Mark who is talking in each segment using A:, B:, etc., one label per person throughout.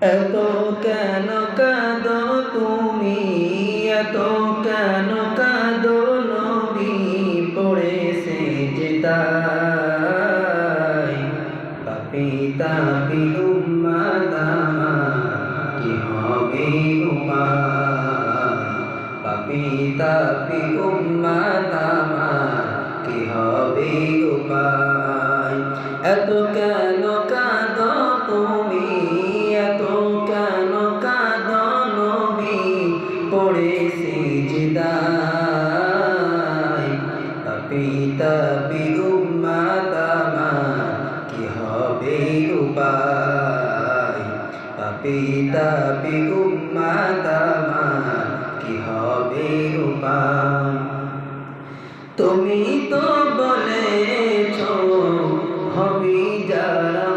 A: এত কেন কাঁদো তুমি? এত কেন কাঁদো নবী? পড়েছে যেতাই পাপি তাপি উম্মা দামা কি হবে উপায় পাপি তাপি উম্মা দামা কি হবে উপায় এত কেন কাঁদো তাপি উম্মা কি হবে উপায় তুমি তো বলেছ, হবি যারা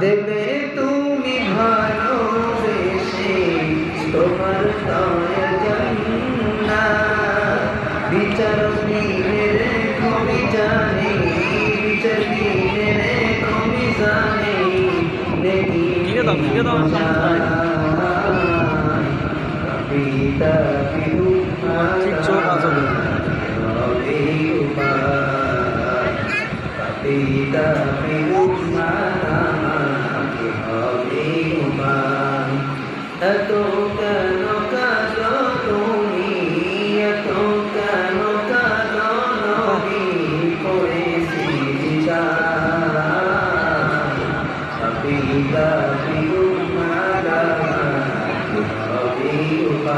A: দেবে তুমি ভালোবেসে তোমার দয়া জন্না বিচার দিনে রে কবি জানে বিচার দিনে রে কবি জানে নেকি
B: লিখে দাও, লিখে দাও,
A: পিতা পিউ
B: ঠিক চোখ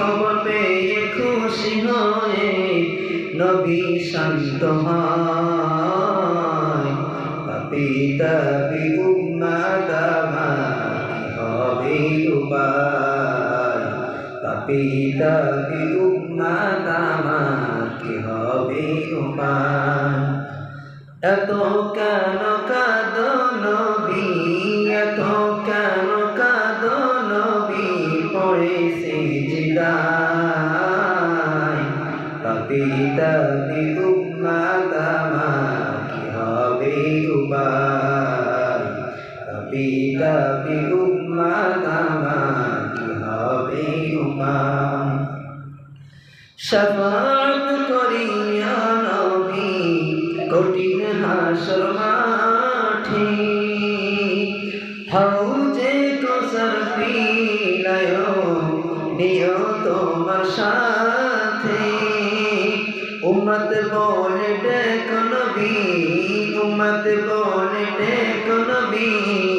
A: খবর পেয়ে খুশি হয়ে নবী শান্ত হয়। পিতা বিগুম্মা দামা হবে উপায়। পিতা বিগুম্মা দামা কি হবে উপায়। এত কেন কাঁদ? উপায় পিতা বিগুম্মা দামা কি হবে উপায় শফাত করিয়া নবী, কঠিন হাসর মাঠে। হাউজে কসর পিলায় নিয় তোমার সাথে। উম্মত বলে নবী